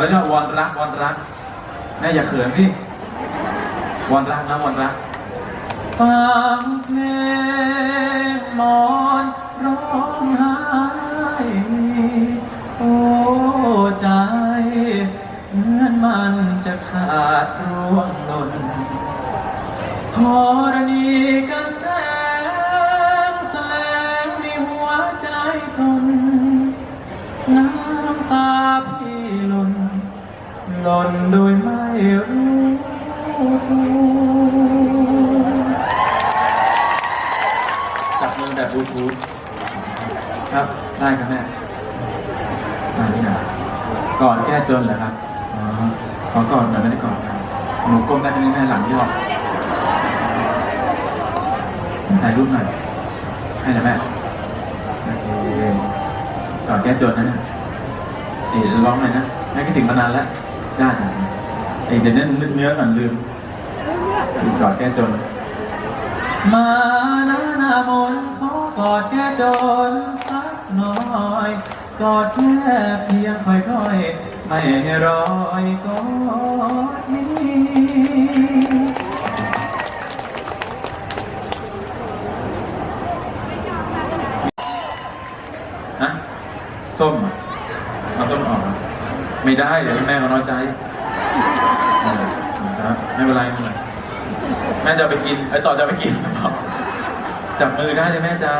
แล้วก็วอนรักวอนรักแม่อย่าเขินพี่วอนรักนะวอนรักฟังเพลงมอนร้องไห้โอ้ใจ เหมือนมันจะขาดร่วงหล่นธรณีกัน หล่นโดยไม่รู้ตัวจับมือแบบบลูทูธครับ ได้ครับแม่อ่านี่นะก่อนแก้จนเหรอครับอ๋อขอก่อนหน่อยไม่ได้ก่อนครับหนูก้มได้แค่นี้แม่หลังยอกถ่ายรูปหน่อย ให้นะแม่โอเคก่อนแก้จนนะเนี่ยเดี๋ยวร้องหน่อยนะแม่คิดถึงมานานแล้ว ได้นะเอ้เดี๋ยวนี้นึกเนื้อก่อนลืมกอนแก้จน มานะนามนขอกอดแก้จนสักหน่อยกอดแค่เพียงค่อยๆไม่ให้รอยกอดนี้อะส้มอะเอาส้มออก ไม่ได้เดี๋ยวแม่เขาน้อยใจไม่เป็นไรไม่เป็นไรแม่จะไปกินไอ้ต่อจะไปกินจับมือได้เลยแม่จ้า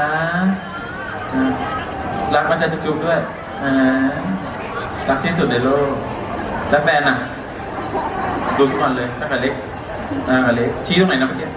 รักมันจะจุ๊บๆด้วยรักที่สุดในโลก แล้วแฟนอะ ดูทุกวันเลยตั้งแต่เล็กตั้งแต่เล็กชี้ตรงไหนนะเมื่อกี้